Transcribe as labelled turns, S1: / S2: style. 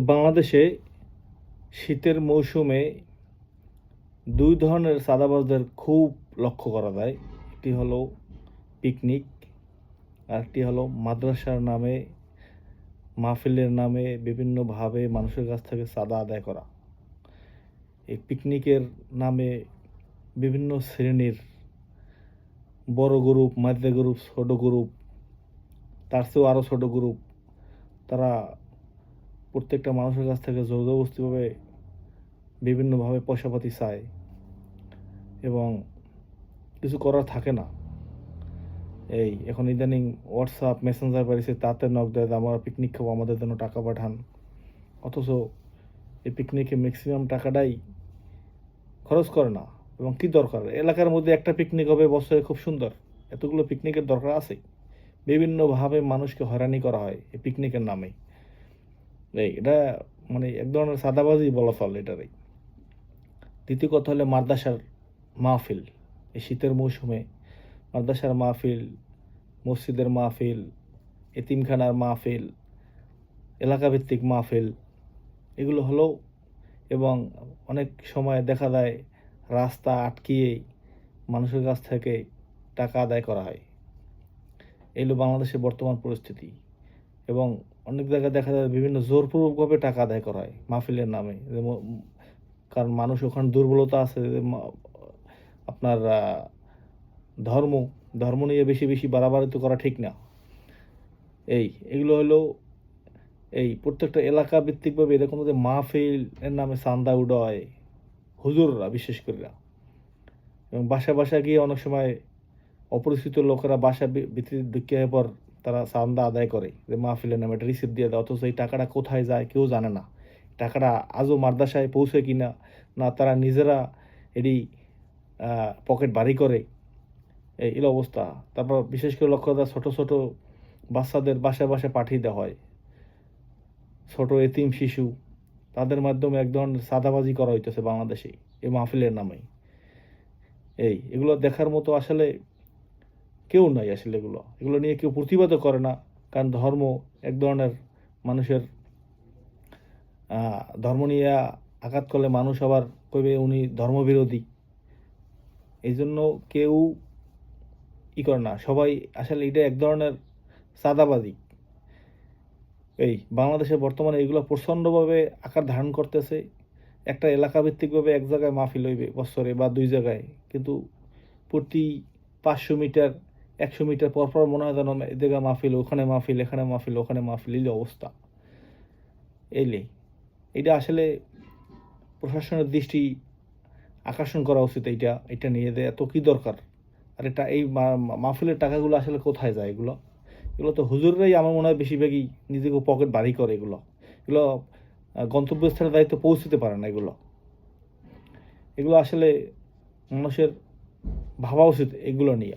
S1: বাংলাদেশে শীতের মৌসুমে দুই ধরনের চাঁদাবাজদের খুব লক্ষ্য করা যায়। একটি হলো পিকনিক আর একটি হলো মাদ্রাসার নামে, মাহফিলের নামে বিভিন্নভাবে মানুষের কাছ থেকে চাঁদা আদায় করা। এই পিকনিকের নামে বিভিন্ন শ্রেণির বড় গ্রুপ মাদ্রা গ্রুপ ছোট গ্রুপ তার চেয়েও আরও ছোট গ্রুপ তারা প্রত্যেকটা মানুষের কাছ থেকে জোরজবস্তিভাবে বিভিন্নভাবে পয়সাপাতি চায় এবং কিছু করার থাকে না। এই এখন ইদানিং হোয়াটসঅ্যাপ মেসেঞ্জার বাড়িছে তাতে নক দেয়, আমরা পিকনিক খাব, আমাদের জন্য টাকা পাঠান। অথচ এই পিকনিকে ম্যাক্সিমাম টাকাটাই খরচ করে না। এবং কি দরকার? এলাকার মধ্যে একটা পিকনিক হবে, বছরে খুব সুন্দর। এতগুলো পিকনিকের দরকার আছে বিভিন্নভাবে মানুষকে হয়রানি করা হয় এই পিকনিকের নামে। এটা মানে এক ধরনের সাদাবাজি বলা চলে এটারই। দ্বিতীয় কথা হলো মাদ্রাসার মাহফিল। এই শীতের মৌসুমে মাদ্রাসার মাহফিল, মসজিদের মাহফিল, এতিমখানার মাহফিল, এলাকাভিত্তিক মাহফিল, এগুলো হলো এবং অনেক সময় দেখা যায় রাস্তা আটকিয়ে মানুষের কাছ থেকে টাকা আদায় করা হয়। এই হলো বাংলাদেশের বর্তমান পরিস্থিতি। এবং অনেক জায়গায় দেখা যায় বিভিন্ন জোরপূর্বকভাবে টাকা আদায় করা হয় মাহফিলের নামে। কারণ মানুষ ওখানে দুর্বলতা আছে আপনার ধর্ম ধর্ম নিয়ে বেশি বেশি বাড়াবাড়ি তো করা ঠিক না। এই, এগুলো হলো এই প্রত্যেকটা এলাকা ভিত্তিকভাবে এরকম যে মাহফিল এর নামে চান্দা উডয় হুজুররা বিশেষ করে। এবং বাসা বাসা গিয়ে অনেক সময় অপরিচিত লোকেরা বাসা ভি- ভিতরে ঢুকিয়ে পর তারা চান্দা আদায় করে যে মাহফিলের নামে একটা রিসিপ্ট দিয়ে দেয় অথচ এই টাকাটা কোথায় যায় কেউ জানে না। টাকাটা আজও মাদ্রাসায় পৌঁছে কিনা না না তারা নিজেরা এটি পকেট বাড়ি করে, এই অবস্থা। তারপর বিশেষ করে লক্ষ্য করা ছোটো ছোটো বাচ্চাদের বাসায় বাসায় পাঠিয়ে দেওয়া হয়। ছোট এতিম শিশু, তাদের মাধ্যমে এক ধরনের সাদাবাজি করা হইতেছে বাংলাদেশে, এই মাহফিলের নামে। এই, এগুলো দেখার মতো আসলে কেউ নাই আসলে এগুলো। এগুলো নিয়ে কেউ প্রতিবাদও করে না, কারণ ধর্ম এক ধরনের মানুষের ধর্ম নিয়ে আঘাত করলে মানুষ আবার কইবে উনি ধর্মবিরোধী। এই জন্য কেউ ই করে না। সবাই আসলে এটা এক ধরনের সাদাবাদী এই বাংলাদেশে বর্তমানে এগুলো প্রচণ্ডভাবে আকার ধারণ করতেছে। একটা এলাকাভিত্তিকভাবে এক জায়গায় মাহফিল হইবে বছরে বা দুই জায়গায়। কিন্তু প্রতি পাঁচশো মিটার একশো মিটার পর পর মনে হয় যেন এদিকে মাহফিল ওখানে মাহফিল এখানে মাহফিল ওখানে মাহফিল এই অবস্থা। এইলে এটা আসলে প্রশাসনের দৃষ্টি আকর্ষণ করা উচিত এইটা এটা নিয়ে যে এত কী দরকার? আর এটা এই মাহফিলের টাকাগুলো আসলে কোথায় যায় এগুলো? এগুলো তো হুজুররাই আমার মনে হয় বেশিরভাগই নিজেকে পকেট বাড়ি করে এগুলো। এগুলো আহ, গন্তব্যস্থলের দায়িত্ব পৌঁছতে পারে না এগুলো। এগুলো আসলে মানুষের ভাবা উচিত এগুলো নিয়ে।